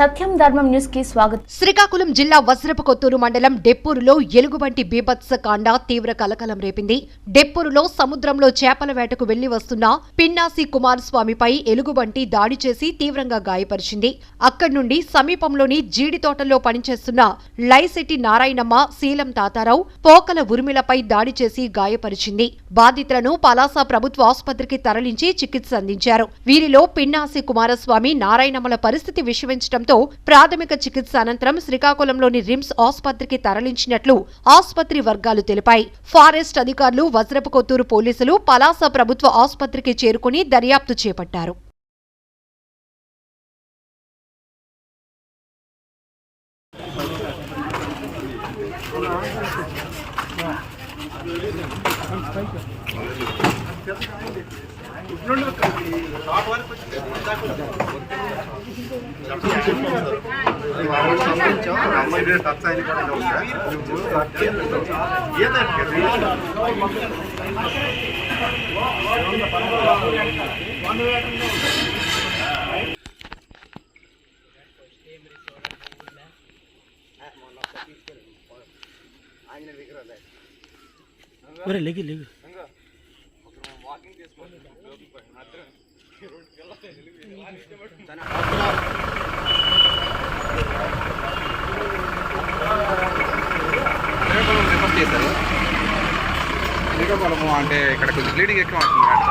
సత్యం ధర్మం న్యూస్కి స్వాగతం. శ్రీకాకుళం జిల్లా వజ్రపకొత్తూరు మండలం డెప్పూరులో ఎలుగుబంటి బీభత్స కాండ తీవ్ర కలకలం రేపింది. డెప్పూరులో సముద్రంలో చేపల వేటకు వెళ్ళి వస్తున్న పిన్నాసి కుమారస్వామిపై ఎలుగుబంటి దాడి చేసి తీవ్రంగా గాయపరిచింది. అక్కడి నుండి సమీపంలోని జీడి తోటల్లో పనిచేస్తున్న లైసెట్టి నారాయణమ్మ శీలం తాతారావు పోకల ఉర్మిలపై దాడి చేసి గాయపరిచింది. బాధితులను పలాస ప్రభుత్వ ఆసుపత్రికి తరలించి చికిత్స అందించారు. వీరిలో పిన్నాసి కుమారస్వామి నారాయణమ్మల పరిస్థితి విషమించడంతో ప్రాథమిక చికిత్స అనంతరం శ్రీకాకుళంలోని రిమ్స్ ఆసుపత్రికి తరలించినట్లు ఆసుపత్రి వర్గాలు తెలిపాయి. ఫారెస్ట్ అధికారులు వజ్రపు కొత్తూరు పోలీసులు పలాస ప్రభుత్వ ఆసుపత్రికి చేరుకుని దర్యాప్తు చేపట్టారు. ఒరే లెగి లెగి శ్రీకాకుళం రివర్స్ చేశారు శ్రీకాకుళము అంటే ఇక్కడ కొంచెం బ్లీడింగ్ ఎక్కువ ఉంటుంది